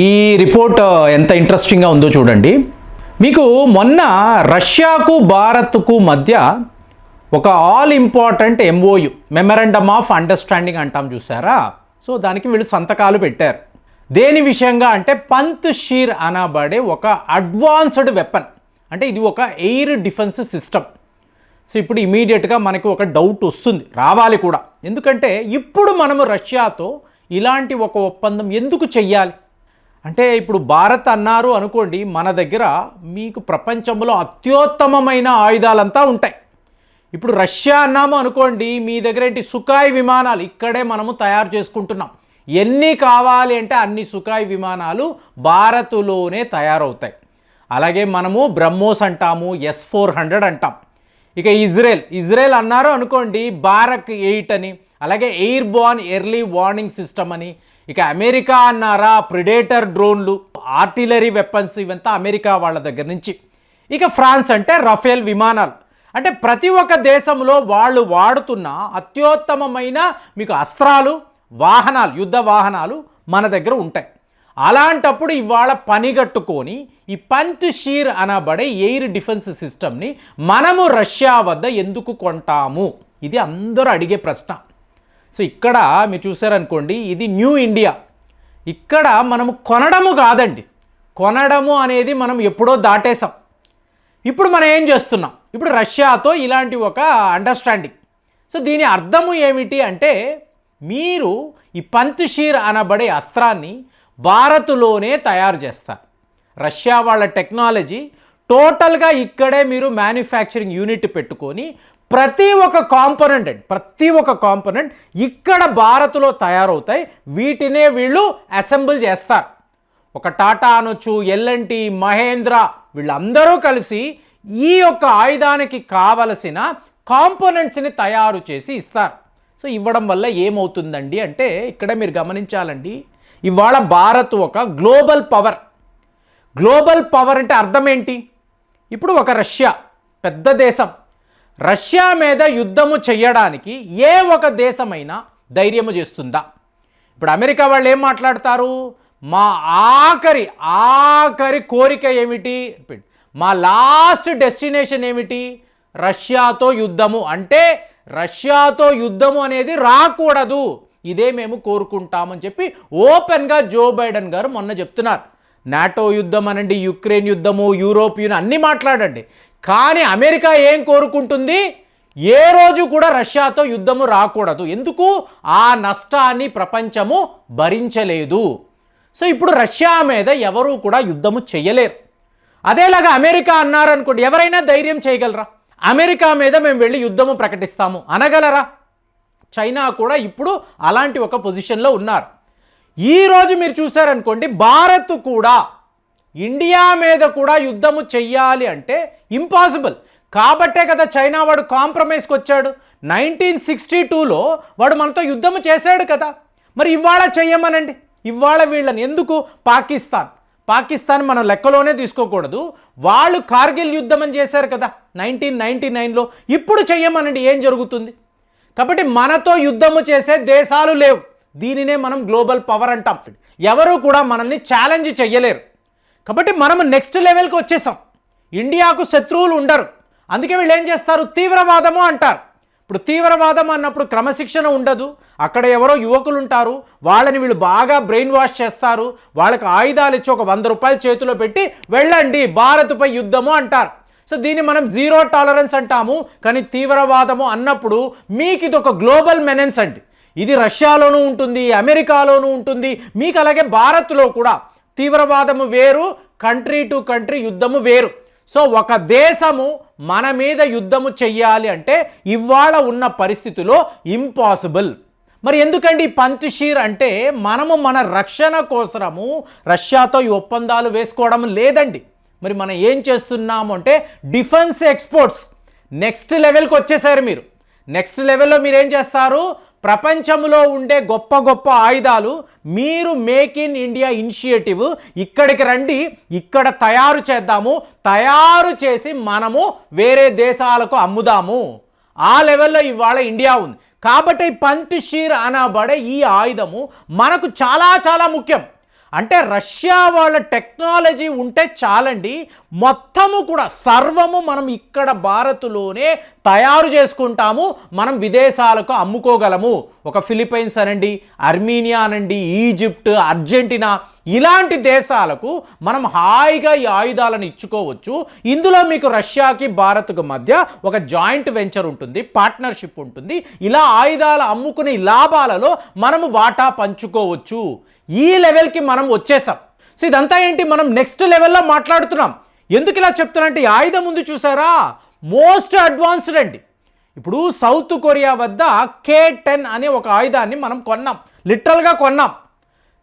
ఈ రిపోర్ట్ ఎంత ఇంట్రెస్టింగ్గా ఉందో చూడండి. మీకు మొన్న రష్యాకు భారత్కు మధ్య ఒక all important MoU memorandum of understanding అంటాం చూసారా? సో దానికి వీళ్ళు సంతకాలు పెట్టారు. దేని విషయంగా అంటే పంత్ షీర్ అనబడే ఒక అడ్వాన్స్డ్ వెపన్ అంటే ఇది ఒక ఎయిర్ డిఫెన్స్ సిస్టమ్ సో ఇప్పుడు ఇమీడియట్గా మనకి ఒక డౌట్ వస్తుంది రావాలి కూడా. ఎందుకంటే ఇప్పుడు మనము రష్యాతో ఇలాంటి ఒక ఒప్పందం ఎందుకు చెయ్యాలి? అంటే ఇప్పుడు భారత్ అన్నారు అనుకోండి మన దగ్గర మీకు ప్రపంచంలో అత్యుత్తమమైన ఆయుధాలంతా ఉంటాయి. ఇప్పుడు రష్యా అన్నాము అనుకోండి మీ దగ్గర ఏంటి సుఖాయ్ విమానాలు? ఇక్కడే మనము తయారు చేసుకుంటున్నాం. ఎన్ని కావాలి అంటే అన్ని సుఖాయ్ విమానాలు భారత్లోనే తయారవుతాయి. అలాగే మనము బ్రహ్మోస్ అంటాము ఎస్ ఫోర్ హండ్రెడ్ అంటాం. ఇక ఇజ్రాయెల్ ఇజ్రాయెల్ అన్నారు అనుకోండి బారక్ ఎయిట్ అని అలాగే airborne early warning system అని ఇక అమెరికా అన్నారా? ప్రిడేటర్ డ్రోన్లు ఆర్టిలరీ వెపన్స్ ఇవంతా అమెరికా వాళ్ళ దగ్గర నుంచి. ఇక ఫ్రాన్స్ అంటే రఫేల్ విమానాలు. అంటే ప్రతి ఒక్క దేశంలో వాళ్ళు వాడుతున్న అత్యుత్తమమైన మీకు అస్త్రాలు వాహనాలు యుద్ధ వాహనాలు మన దగ్గర ఉంటాయి. అలాంటప్పుడు ఇవాళ పనిగట్టుకొని ఈ పంచ్ షీర్ అనబడే ఎయిర్ డిఫెన్స్ సిస్టమ్ని మనము రష్యా వద్ద ఎందుకు కొంటాము? ఇది అందరూ అడిగే ప్రశ్న. సో ఇక్కడ మీరు చూసారనుకోండి ఇది న్యూ ఇండియా. ఇక్కడ మనము కొనడము కాదండి. కొనడము అనేది మనం ఎప్పుడో దాటేసాం ఇప్పుడు మనం ఏం చేస్తున్నాం? ఇప్పుడు రష్యాతో ఇలాంటి ఒక అండర్స్టాండింగ్ సో దీని అర్థము ఏమిటి అంటే మీరు ఈ పంత్షీర్ అనబడే అస్త్రాన్ని భారత్లోనే తయారు చేస్తారు. రష్యా వాళ్ళ టెక్నాలజీ టోటల్గా ఇక్కడే మీరు మ్యానుఫ్యాక్చరింగ్ యూనిట్ పెట్టుకొని ప్రతి ఒక్క కాంపోనెంట్ అండి ప్రతి ఒక్క కాంపోనెంట్ ఇక్కడ భారత్లో తయారవుతాయి. వీటినే వీళ్ళు అసెంబుల్ చేస్తారు. ఒక టాటా అనొచ్చు ఎల్ఎన్టి మహేంద్ర వీళ్ళందరూ కలిసి ఈ యొక్క ఆయుధానికి కావలసిన కాంపోనెంట్స్ని తయారు చేసి ఇస్తారు. సో ఇవ్వడం వల్ల ఏమవుతుందండి అంటే ఇక్కడ మీరు గమనించాలండి ఇవాళ భారత్ ఒక గ్లోబల్ పవర్. గ్లోబల్ పవర్ అంటే అర్థం ఏంటి? ఇప్పుడు ఒక రష్యా పెద్ద దేశం. రష్యా మీద యుద్ధము చేయడానికి ఏ ఒక దేశమైనా ధైర్యము చేస్తుందా? ఇప్పుడు అమెరికా వాళ్ళు ఏం మాట్లాడతారు? మా ఆఖరి ఆఖరి కోరిక ఏమిటి? మా లాస్ట్ డెస్టినేషన్ ఏమిటి? రష్యాతో యుద్ధము. అంటే రష్యాతో యుద్ధము అనేది రాకూడదు. ఇదే మేము కోరుకుంటామని చెప్పి ఓపెన్గా జో బైడెన్ గారు మొన్న చెప్తున్నారు. నాటో యుద్ధం అనండి యుక్రెయిన్ యుద్ధము యూరోప్ యూనియన్ అన్నీ మాట్లాడండి. కానీ అమెరికా ఏం కోరుకుంటుంది? ఏ రోజు కూడా రష్యాతో యుద్ధము రాకూడదు. ఎందుకు? ఆ నష్టాన్ని ప్రపంచము భరించలేదు. సో ఇప్పుడు రష్యా మీద ఎవరూ కూడా యుద్ధము చేయలేరు. అదేలాగా అమెరికా అన్నారనుకోండి ఎవరైనా ధైర్యం చేయగలరా? అమెరికా మీద మేము వెళ్ళి యుద్ధము ప్రకటిస్తాము. అనగలరా? చైనా కూడా ఇప్పుడు అలాంటి ఒక పొజిషన్లో ఉన్నారు. ఈరోజు మీరు చూసారనుకోండి భారత్ కూడా ఇండియా మీద కూడా యుద్ధము చెయ్యాలి అంటే ఇంపాసిబుల్ కాబట్టే కదా చైనా వాడు కాంప్రమైజ్కి వచ్చాడు నైన్టీన్ సిక్స్టీ టూలో వాడు మనతో యుద్ధము చేశాడు కదా. మరి ఇవాళ చెయ్యమనండి. ఇవాళ వీళ్ళని ఎందుకు? పాకిస్తాన్. పాకిస్తాన్ మనం లెక్కలోనే తీసుకోకూడదు. వాళ్ళు కార్గిల్ యుద్ధం అని చేశారు కదా నైన్టీన్ నైన్టీ నైన్లో. ఇప్పుడు చెయ్యమనండి. ఏం జరుగుతుంది? కాబట్టి మనతో యుద్ధము చేసే దేశాలు లేవు. దీనినే మనం గ్లోబల్ పవర్ అంటాం. ఎవరు కూడా మనల్ని ఛాలెంజ్ చెయ్యలేరు. కాబట్టి మనం నెక్స్ట్ లెవెల్కి వచ్చేసాం. ఇండియాకు శత్రువులు ఉండరు. అందుకే వీళ్ళు ఏం చేస్తారు? తీవ్రవాదము అంటారు. ఇప్పుడు తీవ్రవాదం అన్నప్పుడు క్రమశిక్షణ ఉండదు. అక్కడ ఎవరో యువకులు ఉంటారు. వాళ్ళని వీళ్ళు బాగా బ్రెయిన్ వాష్ చేస్తారు. వాళ్ళకి ఆయుధాలు ఇచ్చి ఒక వంద రూపాయలు చేతిలో పెట్టి వెళ్ళండి భారత్పై యుద్ధము అంటారు. సో దీన్ని మనం జీరో టాలరెన్స్ అంటాము. కానీ తీవ్రవాదము అన్నప్పుడు మీకు ఇది ఒక గ్లోబల్ మెనెన్స్ అండి. ఇది రష్యాలోనూ ఉంటుంది అమెరికాలోనూ ఉంటుంది. మీకు అలాగే భారత్లో కూడా. తీవ్రవాదము వేరు కంట్రీ టు కంట్రీ యుద్ధము వేరు. సో ఒక దేశము మన మీద యుద్ధము చెయ్యాలి అంటే ఇవాళ ఉన్న పరిస్థితిలో ఇంపాసిబుల్. మరి ఎందుకండి ఈ అంటే మనము మన రక్షణ కోసము రష్యాతో ఈ ఒప్పందాలు వేసుకోవడం లేదండి. మరి మనం ఏం చేస్తున్నాము అంటే డిఫెన్స్ ఎక్స్పోర్ట్స్. నెక్స్ట్ లెవెల్కి వచ్చేసారు మీరు. నెక్స్ట్ లెవెల్లో మీరు ఏం చేస్తారు? ప్రపంచంలో ఉండే గొప్ప గొప్ప ఆయుధాలు మీరు మేక్ ఇన్ ఇండియా ఇనిషియేటివ్. ఇక్కడికి రండి ఇక్కడ తయారు చేద్దాము. తయారు చేసి మనము వేరే దేశాలకు అమ్ముదాము. ఆ లెవెల్లో ఇవాళ ఇండియా ఉంది. కాబట్టి పంత్ షీర్ అనబడే ఈ ఆయుధము మనకు చాలా చాలా ముఖ్యం. అంటే రష్యా వాళ్ళ టెక్నాలజీ ఉంటే చాలండి మొత్తము కూడా సర్వము మనం ఇక్కడ భారత్లోనే తయారు చేసుకుంటాము మనం విదేశాలకు అమ్ముకోగలము. ఒక ఫిలిప్పైన్స్ అనండి అర్మీనియా అనండి ఈజిప్ట్ అర్జెంటీనా ఇలాంటి దేశాలకు మనం హాయిగా ఈ ఆయుధాలను ఇచ్చుకోవచ్చు. ఇందులో మీకు రష్యాకి భారత్కు మధ్య ఒక జాయింట్ వెంచర్ ఉంటుంది పార్ట్నర్షిప్ ఉంటుంది. ఇలా ఆయుధాలు అమ్ముకునే లాభాలలో మనము వాటా పంచుకోవచ్చు. ఈ లెవెల్కి మనం వచ్చేసాం. సో ఇదంతా ఏంటి? మనం నెక్స్ట్ లెవెల్లో మాట్లాడుతున్నాం. ఎందుకు ఇలా చెప్తున్నా ఆయుధం ఉంది చూసారా? మోస్ట్ అడ్వాన్స్డ్ అండి. ఇప్పుడు సౌత్ కొరియా వద్ద కే టెన్ అనే ఒక ఆయుధాన్ని మనం కొన్నాం. లిటరల్గా కొన్నాం.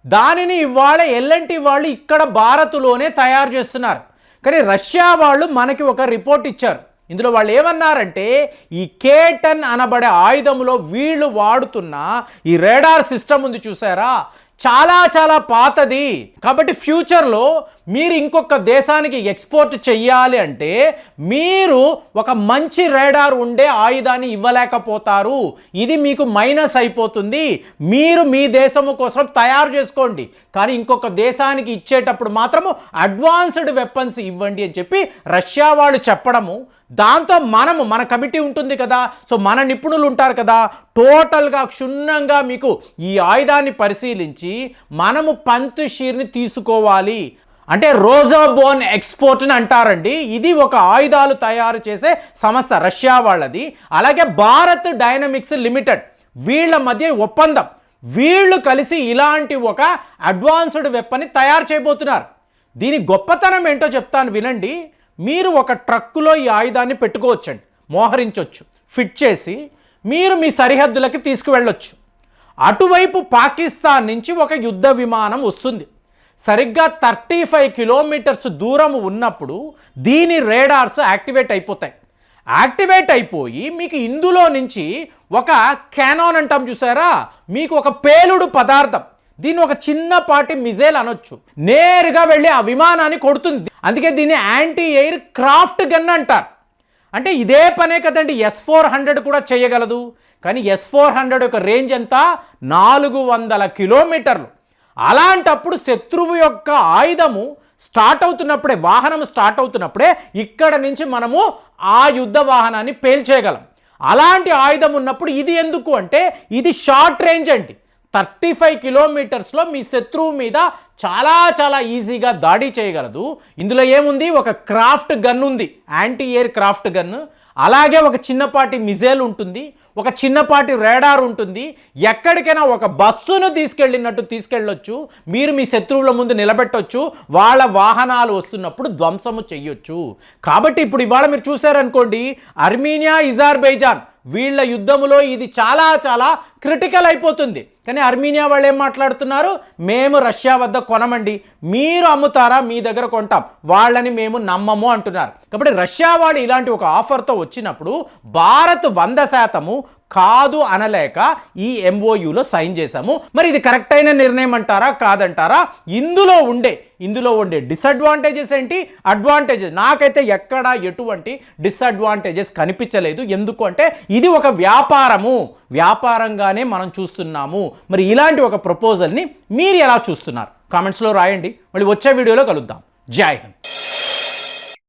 దానిని ఇవాళ ఎల్ఎన్టి వాళ్ళు ఇక్కడ భారత్లోనే తయారు చేస్తున్నారు. కానీ రష్యా వాళ్ళు మనకి ఒక రిపోర్ట్ ఇచ్చారు. ఇందులో వాళ్ళు ఏమన్నారంటే ఈ కే టెన్ అనబడే ఆయుధంలో వీళ్ళు వాడుతున్న ఈ రేడార్ సిస్టమ్ ఉంది చూసారా? చాలా చాలా పాతది. కాబట్టి ఫ్యూచర్లో మీరు ఇంకొక దేశానికి ఎక్స్పోర్ట్ చెయ్యాలి అంటే మీరు ఒక మంచి రేడార్ ఉండే ఆయుధాన్ని ఇవ్వలేకపోతారు. ఇది మీకు మైనస్ అయిపోతుంది. మీరు మీ దేశము కోసం తయారు చేసుకోండి. కానీ ఇంకొక దేశానికి ఇచ్చేటప్పుడు మాత్రము అడ్వాన్స్డ్ వెపన్స్ ఇవ్వండి అని చెప్పి రష్యా వాళ్ళు చెప్పడము. దాంతో మనము మన కమిటీ ఉంటుంది కదా. సో మన నిపుణులు ఉంటారు కదా. టోటల్గా క్షుణ్ణంగా మీకు ఈ ఆయుధాన్ని పరిశీలించి మనము పంత్ షీర్ని తీసుకోవాలి. అంటే రోజా బోన్ ఎక్స్పోర్ట్ అని అంటారండి. ఇది ఒక ఆయుధాలు తయారు చేసే సంస్థ రష్యా వాళ్ళది. అలాగే భారత్ డైనమిక్స్ లిమిటెడ్ వీళ్ళ మధ్య ఒప్పందం. వీళ్ళు కలిసి ఇలాంటి ఒక అడ్వాన్స్డ్ వెప్పని తయారు చేయబోతున్నారు. దీని గొప్పతనం ఏంటో చెప్తాను వినండి. మీరు ఒక ట్రక్కులో ఈ ఆయుధాన్ని పెట్టుకోవచ్చండి. మోహరించవచ్చు ఫిట్ చేసి మీరు మీ సరిహద్దులకి తీసుకువెళ్ళొచ్చు. అటువైపు పాకిస్తాన్ నుంచి ఒక యుద్ధ విమానం వస్తుంది. సరిగ్గా థర్టీ ఫైవ్ కిలోమీటర్స్ దూరం ఉన్నప్పుడు దీని రేడార్స్ యాక్టివేట్ అయిపోతాయి. యాక్టివేట్ అయిపోయి మీకు ఇందులో నుంచి ఒక క్యానాన్ అంటాం చూసారా? మీకు ఒక పేలుడు పదార్థం. దీన్ని ఒక చిన్నపాటి మిజైల్ అనొచ్చు. నేరుగా వెళ్ళి ఆ విమానాన్ని కొడుతుంది. అందుకే దీన్ని యాంటీ ఎయిర్ క్రాఫ్ట్ గన్ అంటారు. అంటే ఇదే పనే కదండి ఎస్ ఫోర్ హండ్రెడ్ కూడా చేయగలదు. కానీ ఎస్ ఫోర్ హండ్రెడ్ యొక్క రేంజ్ ఎంత? నాలుగు వందల కిలోమీటర్లు. అలాంటప్పుడు శత్రువు యొక్క ఆయుధము స్టార్ట్ అవుతున్నప్పుడే వాహనం స్టార్ట్ అవుతున్నప్పుడే ఇక్కడ నుంచి మనము ఆ యుద్ధ వాహనాన్ని పేల్చేయగలం. అలాంటి ఆయుధం ఉన్నప్పుడు ఇది ఎందుకు అంటే ఇది షార్ట్ రేంజ్ అండి. థర్టీ ఫైవ్ కిలోమీటర్స్లో మీ శత్రువు మీద చాలా చాలా ఈజీగా దాడి చేయగలదు. ఇందులో ఏముంది? ఒక క్రాఫ్ట్ గన్ ఉంది. Anti aircraft gun. అలాగే ఒక చిన్నపాటి మిజైల్ ఉంటుంది. ఒక చిన్నపాటి రేడార్ ఉంటుంది. ఎక్కడికైనా ఒక బస్సును తీసుకెళ్ళినట్టు తీసుకెళ్ళొచ్చు. మీరు మీ శత్రువుల ముందు నిలబెట్టొచ్చు. వాళ్ళ వాహనాలు వస్తున్నప్పుడు ధ్వంసము చెయ్యొచ్చు. కాబట్టి ఇప్పుడు ఇవాళ మీరు చూశారనుకోండి అర్మీనియా ఇజార్బైజాన్ వీళ్ళ యుద్ధములో ఇది చాలా చాలా క్రిటికల్ అయిపోతుంది. కానీ అర్మీనియా వాళ్ళు ఏం మాట్లాడుతున్నారు? మేము రష్యా వద్ద కొనమండి. మీరు అమ్ముతారా? మీ దగ్గర కొంటాం. వాళ్ళని మేము నమ్మము అంటున్నారు. కాబట్టి రష్యా వాళ్ళు ఇలాంటి ఒక ఆఫర్తో వచ్చినప్పుడు భారత్ వంద శాతము కాదు అనలేక ఈ ఎంఓయూలో సైన్ చేశాము. మరి ఇది కరెక్ట్ అయిన నిర్ణయం అంటారా? కాదంటారా? ఇందులో ఉండే ఇందులో ఉండే డిసడ్వాంటేజెస్ ఏంటి? అడ్వాంటేజెస్ నాకైతే ఎక్కడ ఎటువంటి డిసడ్వాంటేజెస్ కనిపించలేదు. ఎందుకు అంటే ఇది ఒక వ్యాపారము. వ్యాపారంగానే మనం చూస్తున్నాము. మరి ఇలాంటి ఒక ప్రపోజల్ని మీరు ఎలా చూస్తున్నారు? కామెంట్స్లో రాయండి. మళ్ళీ వచ్చే వీడియోలో కలుద్దాం. జై హింద్.